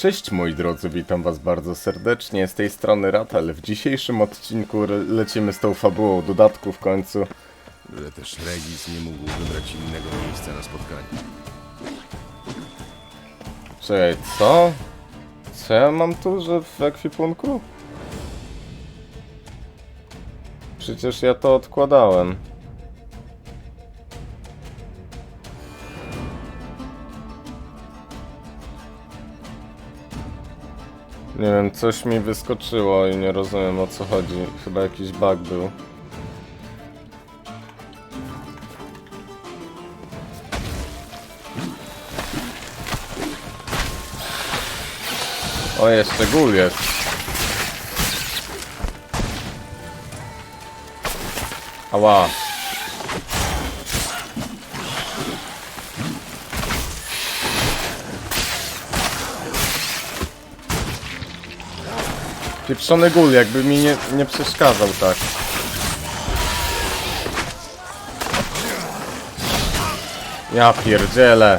Cześć moi drodzy, witam was bardzo serdecznie, z tej strony Ratel. W dzisiejszym odcinku lecimy z tą fabułą dodatku w końcu. że też Regis nie mógł wybrać innego miejsca na spotkanie. Czekaj, co? Co ja mam tu, że w ekwipunku? Przecież ja to odkładałem. Nie wiem, coś mi wyskoczyło i nie rozumiem o co chodzi. Chyba jakiś bug był. O, jeszcze gul jest. Ała. Pieprzony gul, jakby mi nie, nie przeszkadzał tak. Ja pierdzielę.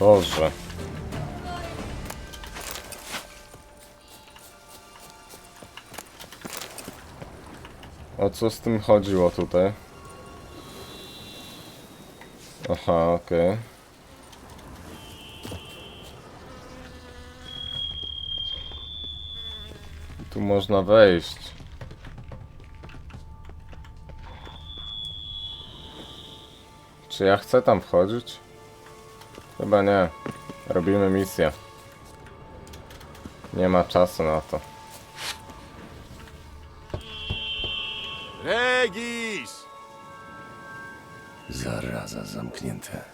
Boże. O co z tym chodziło tutaj? Aha, okej. Tu można wejść. Czy ja chcę tam wchodzić? Chyba nie. Robimy misję. Nie ma czasu na to. Regis! Zaraza zamknięte.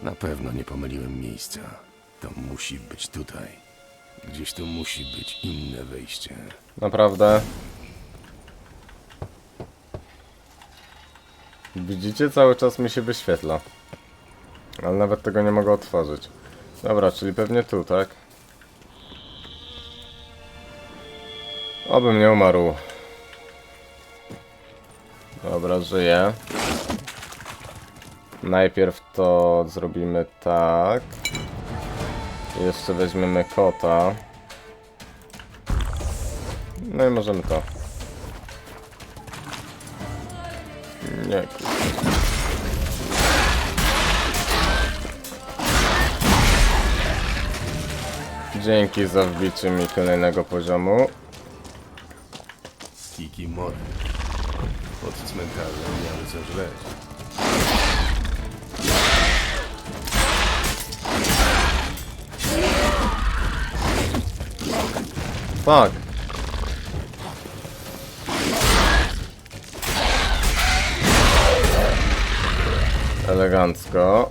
Na pewno nie pomyliłem miejsca. To musi być tutaj. Gdzieś tu musi być inne wejście. Naprawdę. Widzicie, cały czas mi się wyświetla. Ale nawet tego nie mogę otworzyć. Dobra, czyli pewnie tu, tak? Obym nie umarł. Dobra, żyję. Najpierw to zrobimy tak. Jeszcze weźmiemy kota. No i możemy to. Nie. kur- Dzięki za wbicie mi kolejnego poziomu. Kiki Mory. Pod cmentarzem miały co żreć. Fuck. Elegancko.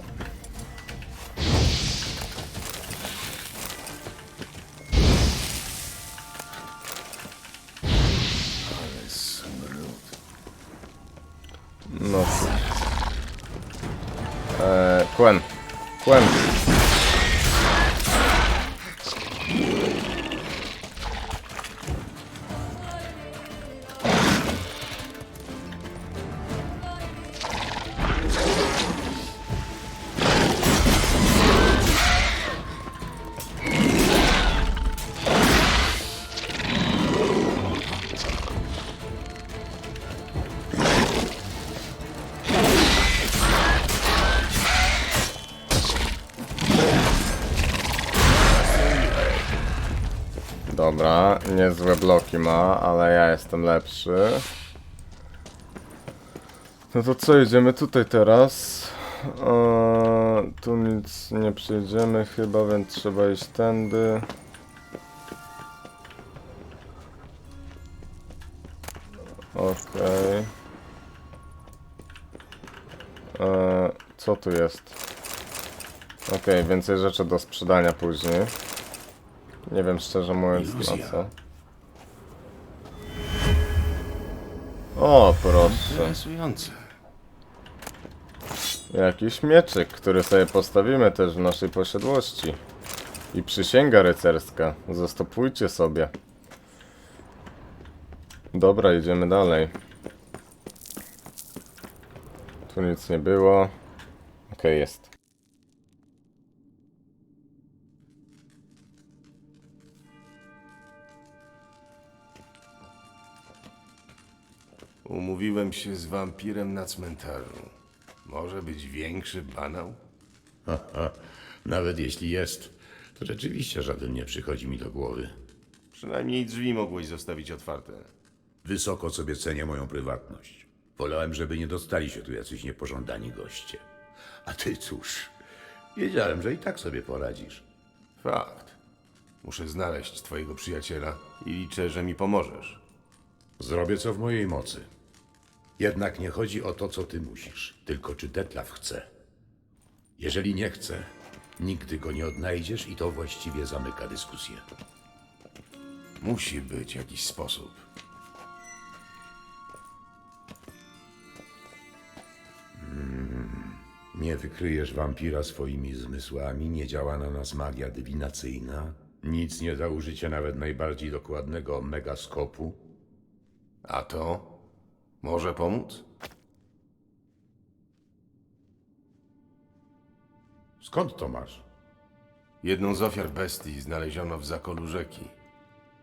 Ale ja jestem lepszy. No to co, jedziemy tutaj teraz? Eee, tu nic nie przejdziemy chyba, więc trzeba iść tędy. Okej. Eee, co tu jest? Okej, więcej rzeczy do sprzedania później. Nie wiem szczerze mówiąc na co. O, proszę. Interesujące. Jakiś mieczyk, który sobie postawimy też w naszej posiadłości. I przysięga rycerska. Zastopujcie sobie. Dobra, idziemy dalej. Tu nic nie było. Okej, jest. Umówiłem się z wampirem na cmentarzu. Może być większy banał? Haha, nawet jeśli jest, to rzeczywiście żaden nie przychodzi mi do głowy. Przynajmniej drzwi mogłeś zostawić otwarte. Wysoko sobie cenię moją prywatność. Wolałem, żeby nie dostali się tu jacyś niepożądani goście. A ty cóż, wiedziałem, że i tak sobie poradzisz. Fakt. Muszę znaleźć twojego przyjaciela i liczę, że mi pomożesz. Zrobię co w mojej mocy. Jednak nie chodzi o to, co ty musisz, tylko czy Detlaf chce. Jeżeli nie chce, nigdy go nie odnajdziesz i to właściwie zamyka dyskusję. Musi być jakiś sposób. Nie wykryjesz wampira swoimi zmysłami, nie działa na nas magia dywinacyjna, nic nie da użycia nawet najbardziej dokładnego megaskopu. A to może pomóc? Skąd to masz? Jedną z ofiar bestii znaleziono w zakolu rzeki.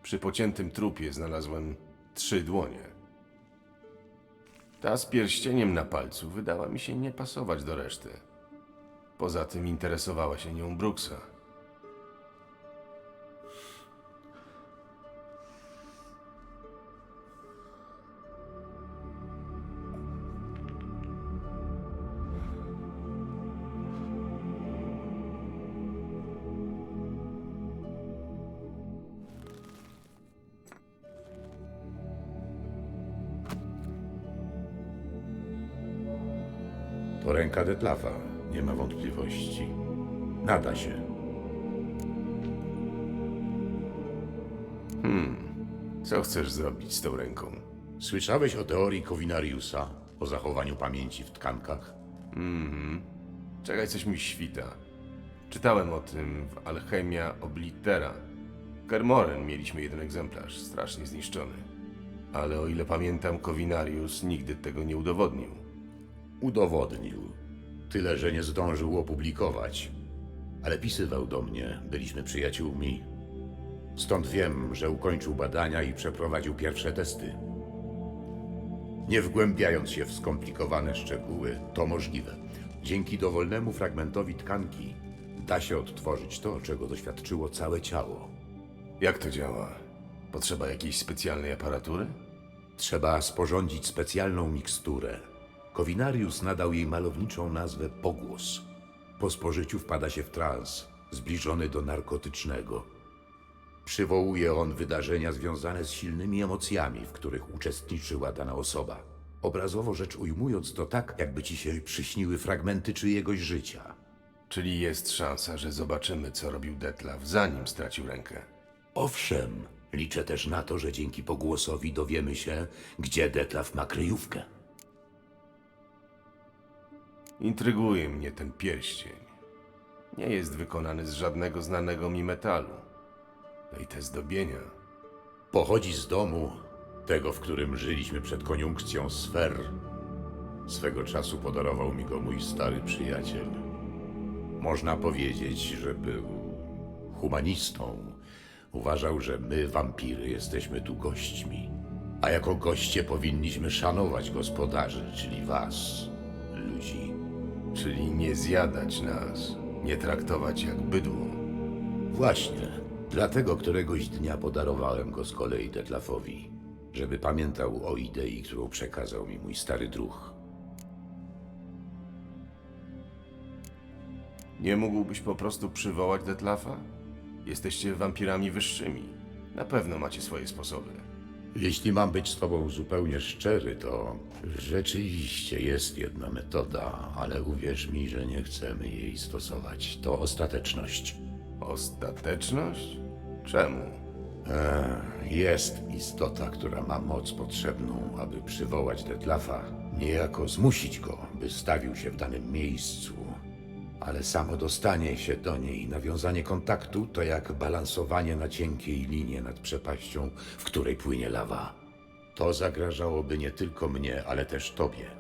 Przy pociętym trupie znalazłem trzy dłonie. Ta z pierścieniem na palcu wydała mi się nie pasować do reszty. Poza tym interesowała się nią Brooksa. To ręka Detlafa, nie ma wątpliwości. Nada się. Co chcesz zrobić z tą ręką? Słyszałeś o teorii Kowinariusa, o zachowaniu pamięci w tkankach? Czekaj, coś mi świta. Czytałem o tym w Alchemia Oblitera. W Kermoren mieliśmy jeden egzemplarz, strasznie zniszczony. Ale o ile pamiętam, Kowinarius nigdy tego nie udowodnił. Udowodnił. Tyle, że nie zdążył opublikować. Ale pisywał do mnie, byliśmy przyjaciółmi. Stąd wiem, że ukończył badania i przeprowadził pierwsze testy. Nie wgłębiając się w skomplikowane szczegóły, to możliwe. Dzięki dowolnemu fragmentowi tkanki da się odtworzyć to, czego doświadczyło całe ciało. Jak to działa? Potrzeba jakiejś specjalnej aparatury? Trzeba sporządzić specjalną miksturę. Kowinarius nadał jej malowniczą nazwę pogłos. Po spożyciu wpada się w trans, zbliżony do narkotycznego. Przywołuje on wydarzenia związane z silnymi emocjami, w których uczestniczyła dana osoba. Obrazowo rzecz ujmując to tak, jakby ci się przyśniły fragmenty czyjegoś życia. Czyli jest szansa, że zobaczymy, co robił Detlaf, zanim stracił rękę. Owszem, liczę też na to, że dzięki pogłosowi dowiemy się, gdzie Detlaf ma kryjówkę. Intryguje mnie ten pierścień. Nie jest wykonany z żadnego znanego mi metalu. No i te zdobienia. Pochodzi z domu, tego, w którym żyliśmy przed koniunkcją sfer. Swego czasu podarował mi go mój stary przyjaciel. Można powiedzieć, że był humanistą. Uważał, że my, wampiry, jesteśmy tu gośćmi. A jako goście powinniśmy szanować gospodarzy, czyli was, ludzi. Czyli nie zjadać nas, nie traktować jak bydło. Właśnie. Dlatego któregoś dnia podarowałem go z kolei Detlafowi, żeby pamiętał o idei, którą przekazał mi mój stary druh. Nie mógłbyś po prostu przywołać Detlafa? Jesteście wampirami wyższymi. Na pewno macie swoje sposoby. Jeśli mam być z tobą zupełnie szczery, to rzeczywiście jest jedna metoda, ale uwierz mi, że nie chcemy jej stosować. To ostateczność. Ostateczność? Czemu? Ech, Jest istota, która ma moc potrzebną, aby przywołać Detlafa, niejako zmusić go, by stawił się w danym miejscu. Ale samo dostanie się do niej nawiązanie kontaktu to jak balansowanie na cienkiej linie nad przepaścią, w której płynie lawa. To zagrażałoby nie tylko mnie, ale też tobie.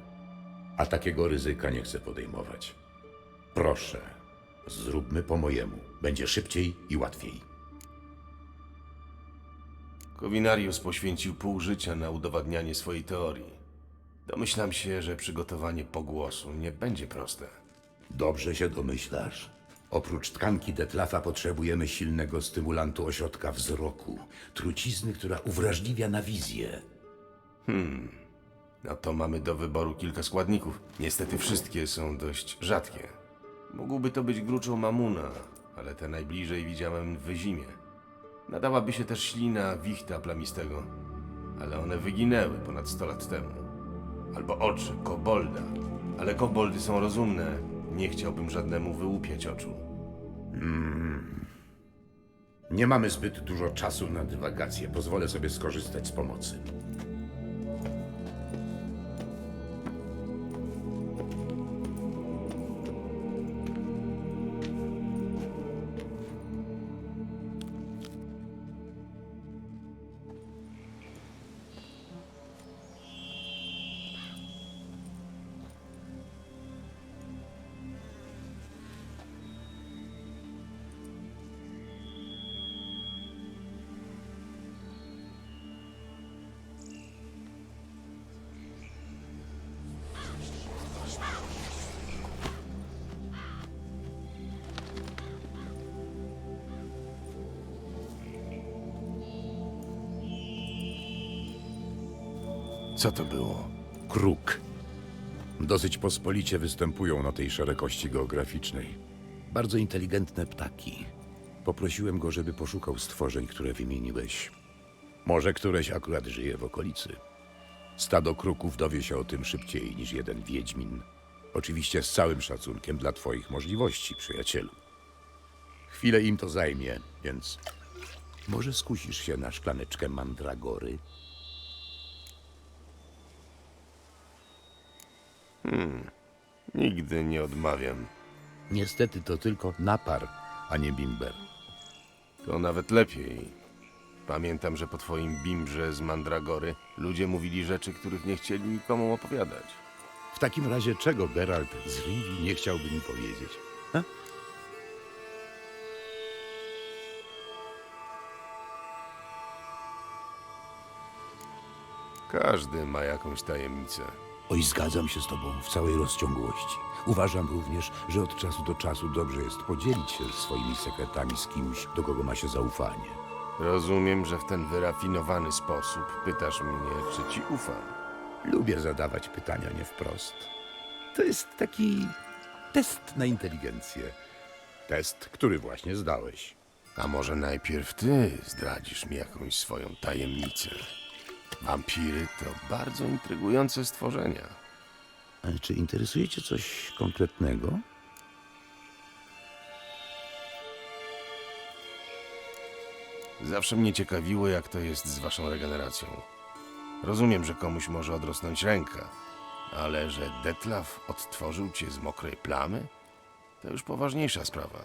A takiego ryzyka nie chcę podejmować. Proszę, zróbmy po mojemu. Będzie szybciej i łatwiej. Kowinarius poświęcił pół życia na udowadnianie swojej teorii. Domyślam się, że przygotowanie pogłosu nie będzie proste. Dobrze się domyślasz. Oprócz tkanki Detlafa potrzebujemy silnego stymulantu ośrodka wzroku, trucizny, która uwrażliwia na wizję. No to mamy do wyboru kilka składników. Niestety wszystkie są dość rzadkie. Mógłby to być gruczoł mamuna, ale te najbliżej widziałem w wyzimie. Nadałaby się też ślina wichta plamistego, ale one wyginęły ponad 100 lat temu. Albo oczy kobolda, ale koboldy są rozumne. Nie chciałbym żadnemu wyłupiać oczu. Nie mamy zbyt dużo czasu na dywagację. Pozwolę sobie skorzystać z pomocy. Co to było? Kruk. Dosyć pospolicie występują na tej szerokości geograficznej. Bardzo inteligentne ptaki. Poprosiłem go, żeby poszukał stworzeń, które wymieniłeś. Może któreś akurat żyje w okolicy. Stado kruków dowie się o tym szybciej niż jeden wiedźmin. Oczywiście z całym szacunkiem dla twoich możliwości, przyjacielu. Chwilę im to zajmie, więc może skusisz się na szklaneczkę mandragory? Nigdy nie odmawiam. Niestety to tylko napar, a nie bimber. To nawet lepiej. Pamiętam, że po twoim bimbrze z Mandragory ludzie mówili rzeczy, których nie chcieli nikomu opowiadać. W takim razie czego Geralt z Rivi nie chciałby mi powiedzieć? Ha? Każdy ma jakąś tajemnicę. Oj, zgadzam się z tobą w całej rozciągłości. Uważam również, że od czasu do czasu dobrze jest podzielić się swoimi sekretami z kimś, do kogo ma się zaufanie. Rozumiem, że w ten wyrafinowany sposób pytasz mnie, czy ci ufam. Lubię zadawać pytania nie wprost. To jest taki test na inteligencję. Test, który właśnie zdałeś. A może najpierw ty zdradzisz mi jakąś swoją tajemnicę? Wampiry to bardzo intrygujące stworzenia. Ale czy interesuje cię coś konkretnego? Zawsze mnie ciekawiło, jak to jest z waszą regeneracją. Rozumiem, że komuś może odrosnąć ręka, ale że Detlaf odtworzył cię z mokrej plamy? To już poważniejsza sprawa.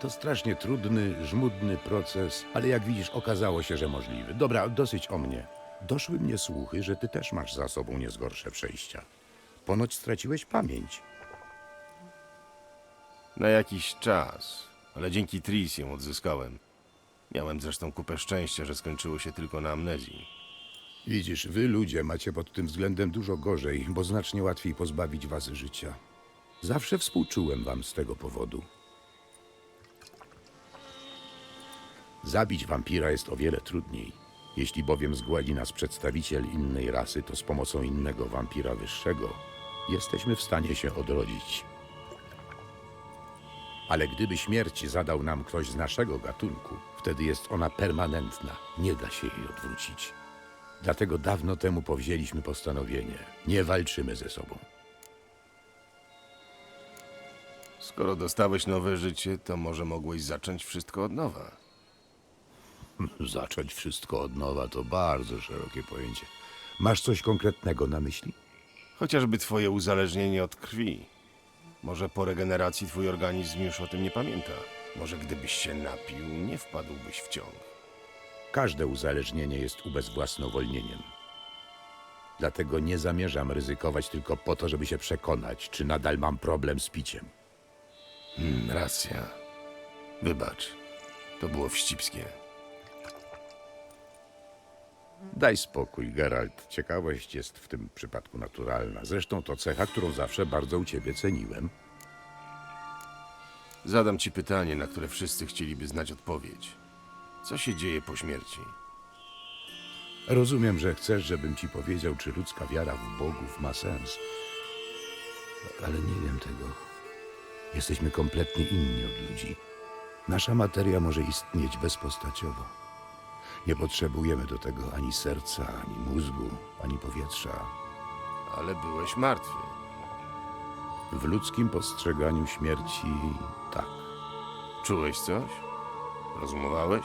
To strasznie trudny, żmudny proces, ale jak widzisz, okazało się, że możliwy. Dobra, dosyć o mnie. Doszły mnie słuchy, że ty też masz za sobą niezgorsze przejścia. Ponoć straciłeś pamięć. Na jakiś czas, ale dzięki Tris ją odzyskałem. Miałem zresztą kupę szczęścia, że skończyło się tylko na amnezji. Widzisz, wy ludzie macie pod tym względem dużo gorzej, bo znacznie łatwiej pozbawić was życia. Zawsze współczułem wam z tego powodu. Zabić wampira jest o wiele trudniej. Jeśli bowiem zgładzi nas przedstawiciel innej rasy, to z pomocą innego wampira wyższego jesteśmy w stanie się odrodzić. Ale gdyby śmierć zadał nam ktoś z naszego gatunku, wtedy jest ona permanentna, nie da się jej odwrócić. Dlatego dawno temu powzięliśmy postanowienie: nie walczymy ze sobą. Skoro dostałeś nowe życie, to może mogłeś zacząć wszystko od nowa. Zacząć wszystko od nowa to bardzo szerokie pojęcie. Masz coś konkretnego na myśli? Chociażby twoje uzależnienie od krwi. Może po regeneracji twój organizm już o tym nie pamięta. Może gdybyś się napił, nie wpadłbyś w ciąg. Każde uzależnienie jest ubezwłasnowolnieniem. Dlatego nie zamierzam ryzykować tylko po to, żeby się przekonać, czy nadal mam problem z piciem. Hmm, racja. Wybacz. To było wścibskie. Daj spokój, Geralt. Ciekawość jest w tym przypadku naturalna. Zresztą to cecha, którą zawsze bardzo u ciebie ceniłem. Zadam ci pytanie, na które wszyscy chcieliby znać odpowiedź. Co się dzieje po śmierci? Rozumiem, że chcesz, żebym ci powiedział, czy ludzka wiara w bogów ma sens. Ale nie wiem tego. Jesteśmy kompletnie inni od ludzi. Nasza materia może istnieć bezpostaciowo. Nie potrzebujemy do tego ani serca, ani mózgu, ani powietrza. Ale byłeś martwy. W ludzkim postrzeganiu śmierci tak. Czułeś coś? Rozumowałeś?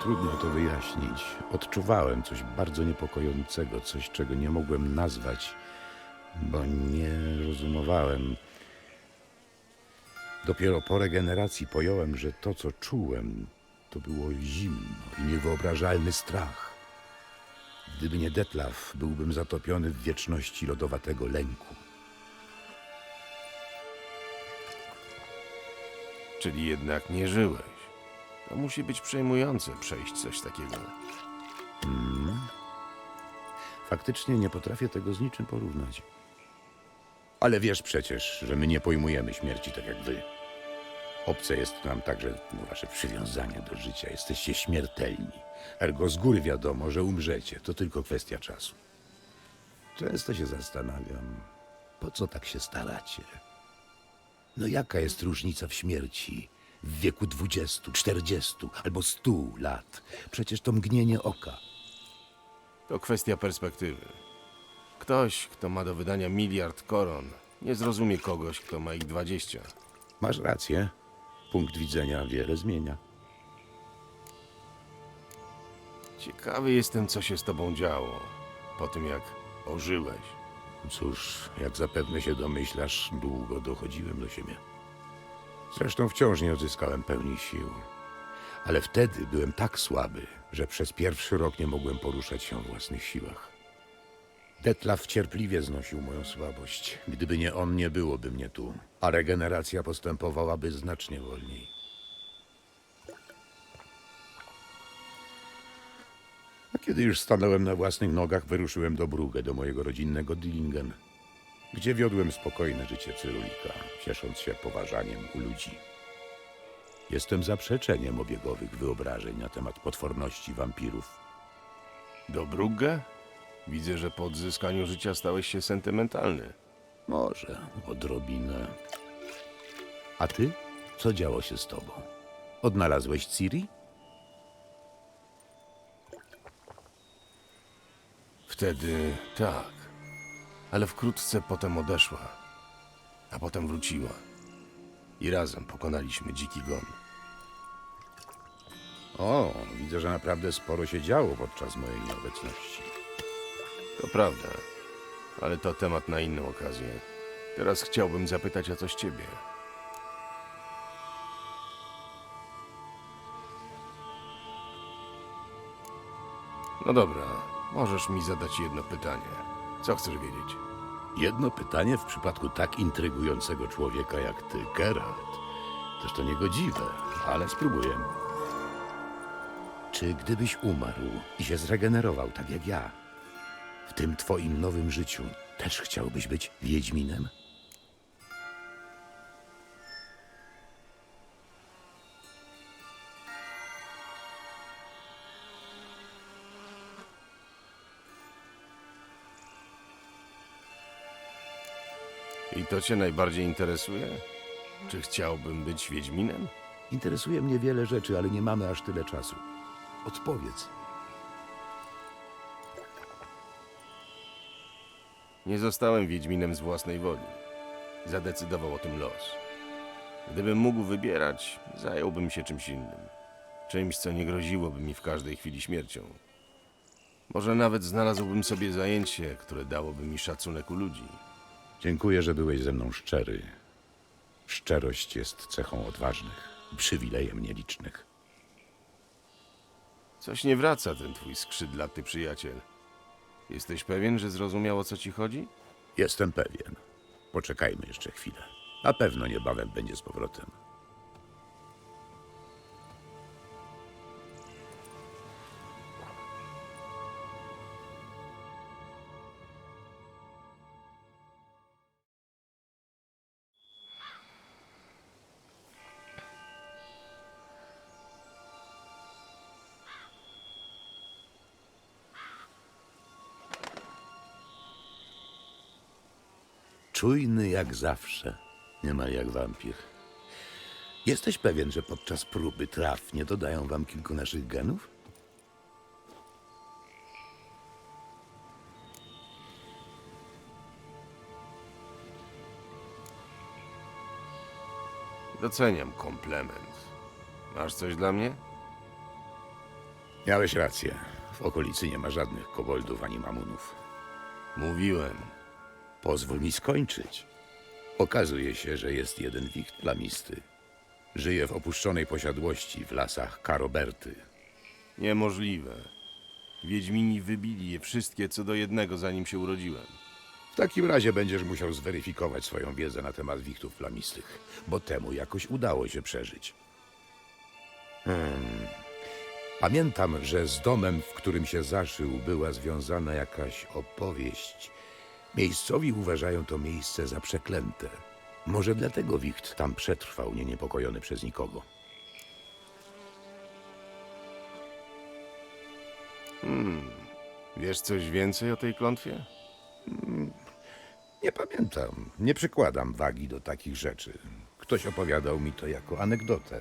Trudno to wyjaśnić. Odczuwałem coś bardzo niepokojącego, coś, czego nie mogłem nazwać, bo nie rozumowałem. Dopiero po regeneracji pojąłem, że to, co czułem, to było zimno i niewyobrażalny strach. Gdyby nie Detlaf, byłbym zatopiony w wieczności lodowatego lęku. Czyli jednak nie żyłeś. To musi być przejmujące przejść coś takiego. Faktycznie nie potrafię tego z niczym porównać. Ale wiesz przecież, że my nie pojmujemy śmierci tak jak wy. Obce jest nam także wasze przywiązanie do życia. Jesteście śmiertelni. Ergo z góry wiadomo, że umrzecie. To tylko kwestia czasu. Często się zastanawiam, po co tak się staracie? No jaka jest różnica w śmierci w wieku 20, 40 albo 100 lat? Przecież to mgnienie oka. To kwestia perspektywy. Ktoś, kto ma do wydania miliard koron, nie zrozumie kogoś, kto ma ich dwadzieścia. Masz rację. Punkt widzenia wiele zmienia. Ciekawy jestem, co się z tobą działo po tym, jak ożyłeś. Cóż, jak zapewne się domyślasz, długo dochodziłem do siebie. Zresztą wciąż nie odzyskałem pełni sił. Ale wtedy byłem tak słaby, że przez pierwszy rok nie mogłem poruszać się o własnych siłach. Detlaf cierpliwie znosił moją słabość. Gdyby nie on, nie byłoby mnie tu, a regeneracja postępowałaby znacznie wolniej. A kiedy już stanąłem na własnych nogach, wyruszyłem do Brugge, do mojego rodzinnego Dillingen, gdzie wiodłem spokojne życie cyrulika, ciesząc się poważaniem u ludzi. Jestem zaprzeczeniem obiegowych wyobrażeń na temat potworności wampirów. Do Brugge? Widzę, że po odzyskaniu życia stałeś się sentymentalny. Może odrobinę. A ty? Co działo się z tobą? Odnalazłeś Ciri? Wtedy tak, ale wkrótce potem odeszła, a potem wróciła. I razem pokonaliśmy dziki gon. O, widzę, że naprawdę sporo się działo podczas mojej nieobecności. To prawda, ale to temat na inną okazję. Teraz chciałbym zapytać o coś ciebie. No dobra, możesz mi zadać jedno pytanie. Co chcesz wiedzieć? Jedno pytanie w przypadku tak intrygującego człowieka jak ty, Geralt. Też to niegodziwe, ale spróbuję. Czy gdybyś umarł i się zregenerował tak jak ja, w tym twoim nowym życiu też chciałbyś być Wiedźminem? I to cię najbardziej interesuje? Czy chciałbym być Wiedźminem? Interesuje mnie wiele rzeczy, ale nie mamy aż tyle czasu. Odpowiedz. Nie zostałem Wiedźminem z własnej woli. Zadecydował o tym los. Gdybym mógł wybierać, zająłbym się czymś innym. Czymś, co nie groziłoby mi w każdej chwili śmiercią. Może nawet znalazłbym sobie zajęcie, które dałoby mi szacunek u ludzi. Dziękuję, że byłeś ze mną szczery. Szczerość jest cechą odważnych, przywilejem nielicznych. Coś nie wraca ten twój skrzydlaty przyjaciel. Jesteś pewien, że zrozumiał o co ci chodzi? Jestem pewien. Poczekajmy jeszcze chwilę. Na pewno niebawem będzie z powrotem. Czujny jak zawsze, niemal jak wampir. Jesteś pewien, że podczas próby traw nie dodają wam kilku naszych genów? Doceniam komplement. Masz coś dla mnie? Miałeś rację. W okolicy nie ma żadnych koboldów ani mamunów. Mówiłem. Pozwól mi skończyć. Okazuje się, że jest jeden wicht plamisty. Żyje w opuszczonej posiadłości w lasach Karoberty. Niemożliwe. Wiedźmini wybili je wszystkie co do jednego, zanim się urodziłem. W takim razie będziesz musiał zweryfikować swoją wiedzę na temat wichtów plamistych, bo temu jakoś udało się przeżyć. Hmm. Pamiętam, że z domem, w którym się zaszył, była związana jakaś opowieść. Miejscowi uważają to miejsce za przeklęte. Może dlatego wicht tam przetrwał, nie niepokojony przez nikogo. Wiesz coś więcej o tej klątwie? Nie pamiętam, nie przykładam wagi do takich rzeczy. Ktoś opowiadał mi to jako anegdotę.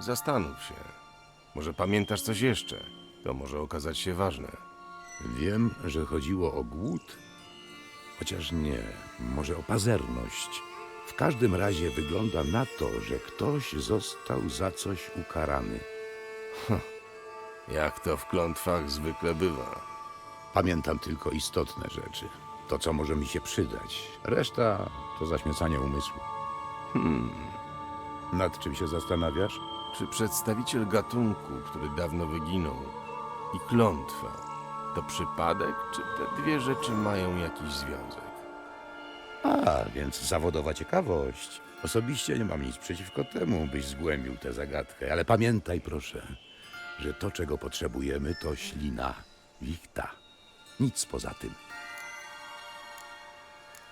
Zastanów się. Może pamiętasz coś jeszcze? To może okazać się ważne. Wiem, że chodziło o głód, chociaż nie, może o pazerność. W każdym razie wygląda na to, że ktoś został za coś ukarany. Jak to w klątwach zwykle bywa. Pamiętam tylko istotne rzeczy. To, co może mi się przydać. Reszta to zaśmiecanie umysłu. Hmm. Nad czym się zastanawiasz? Czy przedstawiciel gatunku, który dawno wyginął, i klątwa to przypadek, czy te dwie rzeczy mają jakiś związek? A, więc zawodowa ciekawość. Osobiście nie mam nic przeciwko temu, byś zgłębił tę zagadkę, ale pamiętaj proszę, że to, czego potrzebujemy, to ślina, wichta. Nic poza tym.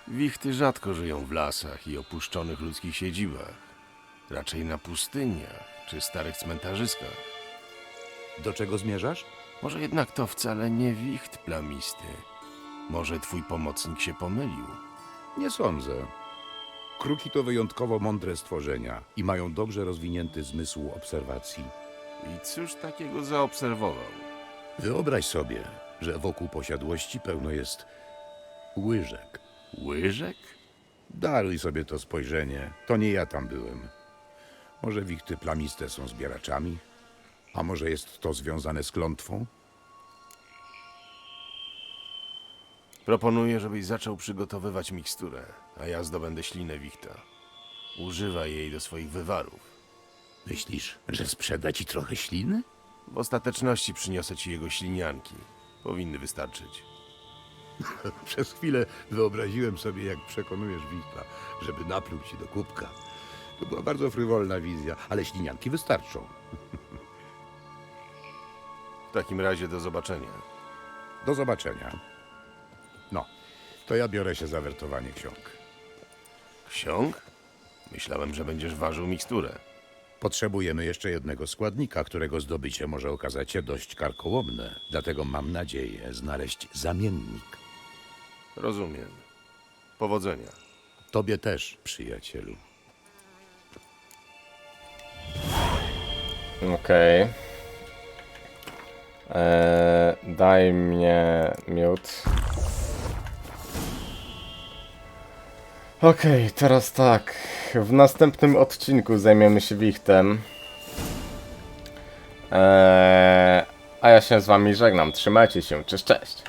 Wichty rzadko żyją w lasach i opuszczonych ludzkich siedzibach. Raczej na pustyniach czy starych cmentarzyskach. Do czego zmierzasz? Może jednak to wcale nie wicht plamisty. Może twój pomocnik się pomylił. Nie sądzę. Kruki to wyjątkowo mądre stworzenia i mają dobrze rozwinięty zmysł obserwacji. I cóż takiego zaobserwował? Wyobraź sobie, że wokół posiadłości pełno jest łyżek. Łyżek? Daruj sobie to spojrzenie. To nie ja tam byłem. Może wichty plamiste są zbieraczami? A może jest to związane z klątwą? Proponuję, żebyś zaczął przygotowywać miksturę, a ja zdobędę ślinę wichta. Używaj jej do swoich wywarów. Myślisz, że sprzeda ci trochę śliny? W ostateczności przyniosę ci jego ślinianki. Powinny wystarczyć. Przez chwilę wyobraziłem sobie, jak przekonujesz wichta, żeby napluł ci do kubka. To była bardzo frywolna wizja, ale ślinianki wystarczą. W takim razie do zobaczenia. Do zobaczenia. No, to ja biorę się za wertowanie ksiąg. Ksiąg? Myślałem, że będziesz ważył miksturę. Potrzebujemy jeszcze jednego składnika, którego zdobycie może okazać się dość karkołomne. Dlatego mam nadzieję znaleźć zamiennik. Rozumiem. Powodzenia. Tobie też, przyjacielu. Okej. Eee, Daj mnie miód. Okej, teraz tak. W następnym odcinku zajmiemy się wichtem. Eee, a ja się z wami żegnam. Trzymajcie się. Cześć, cześć.